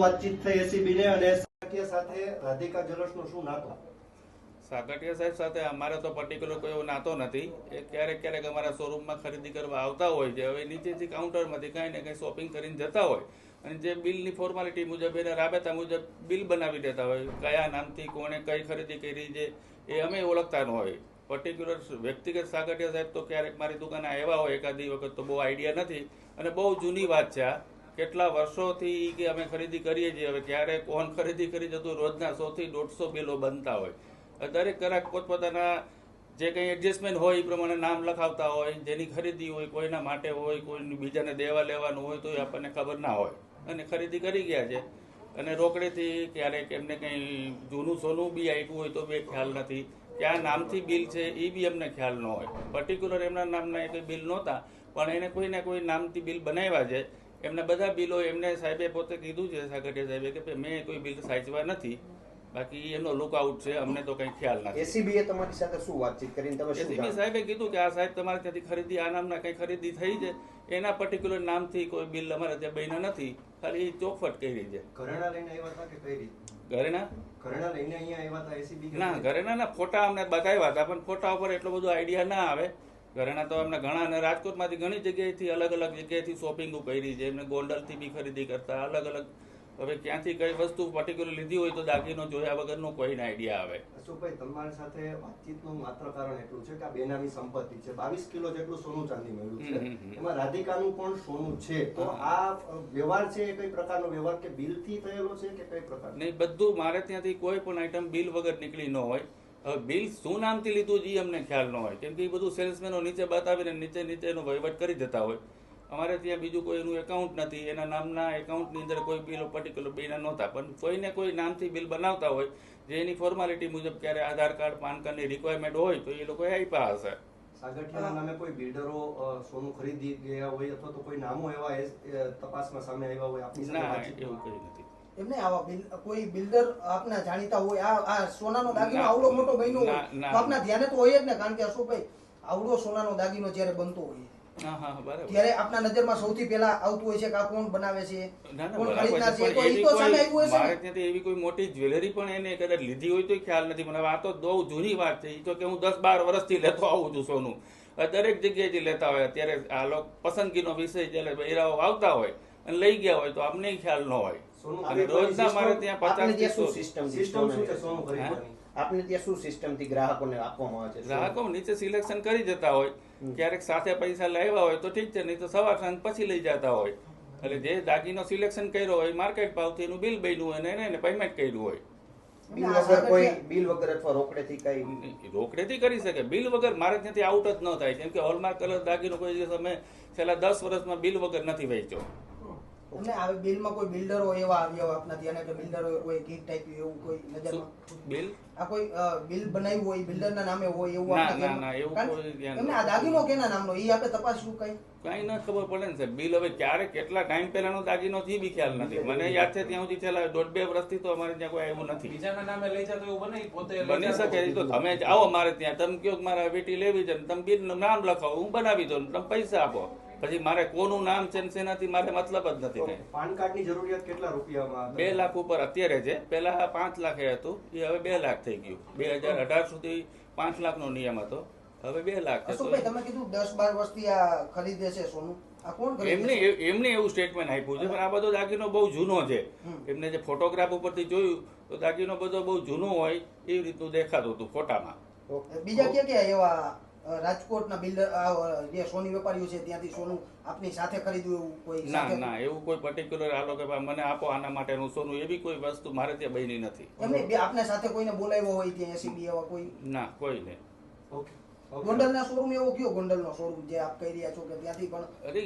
વાતચીત થઈ એસીબી ને અને સાકરિયા સાથે રાધિકા જ્વેલર્સનો શું નાતો? સાકટિયા સાહેબ સાથે અમારે તો પર્ટિક્યુલર કોઈ એવો નાતો નથી. એ ક્યારેક ક્યારેક અમારા શોરૂમમાં ખરીદી કરવા આવતા હોય છે. હવે નીચેથી કાઉન્ટરમાંથી કાંઈ ને કાંઈ શોપિંગ કરીને જતા હોય. અને જે બિલની ફોર્માલિટી મુજબ એને રાબેતા મુજબ બિલ બનાવી દેતા હોય. કયા નામથી, કોણે કઈ ખરીદી કરી છે, એ અમે ઓળખતા ન હોય. પર્ટિક્યુલર વ્યક્તિગત સાગટિયા સાહેબ તો ક્યારેક મારી દુકાને આવ્યા હોય એકાદી વખત તો બહુ આઈડિયા નથી. અને બહુ જૂની વાત છે આ. કેટલા વર્ષોથી કે અમે ખરીદી કરીએ છીએ, હવે ક્યારે કોણ ખરીદી કરી જતું રોજના સોથી દોઢસો બિલો બનતા હોય. દરેક ગ્રાહક પોતપોતાના જે કંઈ એડજસ્ટમેન્ટ હોય એ પ્રમાણે નામ લખાવતા હોય, જેની ખરીદી હોય, કોઈના માટે હોય કોઈ બીજાને દેવા લેવાનું હોય તો એ આપણને ખબર ના હોય. અને ખરીદી કરી ગયા છે. અને રોકડેથી ક્યારેક એમને કંઈ જૂનું સોનું બી આપ્યું હોય, તો બી ખ્યાલ નથી. ક્યાં નામથી બિલ છે એ બી અમને ખ્યાલ ન હોય. પર્ટિક્યુલર એમના નામના એ બિલ નહોતા, પણ એને કોઈને કોઈ નામથી બિલ બનાવ્યા છે. એમના બધા બિલો એમને સાહેબે પોતે કીધું છે સાગરિયા સાહેબે કે ભાઈ મેં કોઈ બિલ સાચવા નથી. બાકી એનો લુકઆઉટ છે અમને તો કંઈ ખ્યાલ નથી. એસીબી એ તમારી સાથે શું વાતચીત કરીને તમે શું એસીબી સાહેબે કીધું કે આ સાહેબ તમારે ત્યાંથી ખરીદી આ નામના કઈ ખરીદી થઈ છે. એના પર્ટિક્યુલર નામથી કોઈ બિલ અમારે ત્યાં બન્યા નથી. ખાલી ચોખવટ કરી છે. ઘરેણા લઈને આવ્યા હતા કે કઈ રીતે? ઘરેણા? ઘરેણા લઈને અહીંયા આવ્યા હતા એસીબી ના ઘરેના ના ફોટા અમને બતાવ્યા હતા પણ ફોટા ઉપર એટલો બધો આઈડિયા ના આવે. ઘરેના તો એમને ઘણા અને રાજકોટમાંથી ઘણી જગ્યાએથી અલગ અલગ જગ્યાએથી શોપિંગ કરી છે. એમને ગોંડલથી બી ખરીદી કરતા અલગ અલગ. હવે ક્યાંથી કઈ વસ્તુ પર્ટિક્યુલર લીધી હોય તો દાગીનો જોયા વગરનો કોઈને આઈડિયા આવે. અશોકભાઈ તમારી સાથે વાતચીતનું માત્ર કારણ એટલું છે કે આ બેનામી સંપત્તિ છે. બાવીસ કિલો જેટલું સોનું ચાંદી મળ્યું છે. એમાં રાધિકાનું પણ સોનું છે. તો આ વ્યવહાર છે એ કઈ પ્રકારનો વ્યવહાર કે બિલથી થયેલો છે કે કઈ પ્રકાર નહીં બધું મારે ત્યાંથી કોઈ પણ આઈટમ બિલ વગર નીકળી ન હોય. બિલ શું નામથી લીધું એ અમને ખ્યાલ ન હોય. કેમ કે એ બધું સેલ્સમેનો નીચે બતાવીને નીચે નીચે એનો વહીવટ કરી દેતા હોય. અમારે ત્યાં બીજું કોઈ એનું એકાઉન્ટ નથી. એના નામના એકાઉન્ટની અંદર કોઈ બિલ પર્ટિક્યુલર બિલ નહોતા. પણ કોઈને કોઈ નામથી બિલ બનાવતા હોય જે એની ફોર્માલિટી મુજબ ક્યારે આધાર કાર્ડ પાન કાર્ડની રિક્વાયરમેન્ટ હોય તો એ લોકોએ આપ્યા હશે. સાગઠિયાના નામે કોઈ બિલ્ડરો સોનું ખરીદી ગયા હોય અથવા તો કોઈ નામો એવા તપાસમાં સામે આવ્યા હોય આપની સાથે ના એવું કંઈ નથી. એમને આવા કોઈ બિલ્ડર આપના જાણીતા હોય આ આ સોનાનો દાગીનો આવડો મોટો બન્યો હોય. તો આપના ધ્યાને તો હોય જ ને કારણ કે અશોકભાઈ આવડો સોનાનો દાગીનો જ્યારે બનતો હોય હા હા બરાબર. ત્યારે આપના નજરમાં સૌથી પહેલા આવતું હોય છે કે આ કોણ બનાવે છે ના ના કોણ ખરીદનાર છે છે તો પણ એવી તો સામે આવ્યું કોઈ હશે મારે ત્યાંથી એવી કોઈ મોટી જ્વેલરી પણ એને કદાચ લીધી હોય તો ખ્યાલ નથી મને આ તો બહુ જૂની વાત છે એ તો કે હું દસ બાર વર્ષથી લેતો આવું છું સોનું. દરેક જગ્યાએથી લેતા હોય અત્યારે આ લોકો પસંદગીનો વિષય જ્યારે બૈરાઓ આવતા હોય અને લઈ ગયા હોય તો આપને ખ્યાલ ન હોય. અને રોજના મારે ત્યાં પચાસ સિસ્ટમ સિસ્ટમ શું છે સોનું ખરીદવાની? આપને ત્યાં શું સિસ્ટમથી ગ્રાહકોને આપવામાં આવે છે? ગ્રાહકો નીચે સિલેક્શન કરી જતા હોય. ક્યારેક સાથે પૈસા લાવ્યા હોય તો ઠીક છે નહીં તો સવાર સાંજ પછી લઈ જતા હોય. એટલે જે દાગીનો સિલેક્શન કર્યો હોય માર્કેટ ભાવથી એનું બિલ બન્યું હોય અને એને પેમેન્ટ કર્યું હોય. બિલ વગર કોઈ બિલ વગર અથવા રોકડેથી કઈ રોકડેથી કરી શકે. બિલ વગર મારે ત્યાંથી આઉટ જ ન થાય. કેમ કે હોલમાર્ક કલર દાગીનો કોઈ દિવસ અમે છેલ્લા દસ વર્ષમાં બિલ વગર નથી વેચ્યો. એમને આવે બિલમાં કોઈ બિલ્ડરો એવા આવ્યા હોય આપના ત્યાં કે બિલ્ડરો કોઈ ગીત ટાઈપ એવું કોઈ નજરમાં બિલ? આ કોઈ બિલ બનાવ્યું હોય બિલ્ડરના નામે હોય એવું ના, આપના ના, ના, એવું કોઈ ધ્યાન એમને આ દાગીનો કેના નામનો? એ આપણે તપાસશું કઈ. કઈ ના ખબર પડે ને સાહેબ. બિલ હવે ક્યારે કેટલા ટાઈમ પહેલાનો દાગીનો થી બી ખ્યાલ નથી. મને યાદ છે ત્યાં સુધી છેલ્લા દોઢ બે વર્ષથી તો અમારે ત્યાં કોઈ આવ્યું નથી. બીજાના નામે લઈ જતો એવું બને પોતે બની શકે તો તમે આવો મારે ત્યાં. તમે કયો મારા મારે લેવી છે ને તમે બિલ નામ લખાવો હું બનાવી દઉં તમે પૈસા આપો. પછી મારે કોનું નામ છે ને મારે મતલબ જ નથી કઈ પાન કાર્ડની જરૂરિયાત કેટલા રૂપિયામાં બે લાખ ઉપર અત્યારે છે. પેલા પાંચ લાખે હતું એ હવે બે લાખ થઈ ગયું. બે હજાર અઢાર સુધી પાંચ લાખ નો નિયમ હતો. હવે બે લાખ છે. તમે કીધું દસ બાર વર્ષથી આ ખરીદે છે સોનું. આ કોણ ખરીદે એમને એમને એવું સ્ટેટમેન્ટ આપ્યું છે પણ આ બધો દાગીનો બહુ જૂનો છે. એમને જે ફોટોગ્રાફ ઉપરથી જોયું તો દાગીનો બધો બહુ જૂનો હોય એવી રીતનું દેખાતું હતું ફોટામાં. બીજા ક્યાં ક્યાં એવા રાજકોટના બિલ્ડર જે સોની વેપારીઓ છે ત્યાંથી સોનું આપની સાથે ખરીદ્યું એવું કોઈ ના ના એવું કોઈ પર્ટિક્યુલર આ લોકો મને આપો આના માટેનું સોનું એવી કોઈ વસ્તુ મારે ત્યાં બની નથી. એમને બે આપને સાથે કોઈને બોલાવ્યો હોય ત્યાં એસીબી એવા કોઈ? ના કોઈ નહીં. ઓકે. ગોંડલના શોરૂમ એવો કયો ગોંડલનો શોરૂમ જે આપ કહી રહ્યા છો કે ત્યાંથી પણ અરે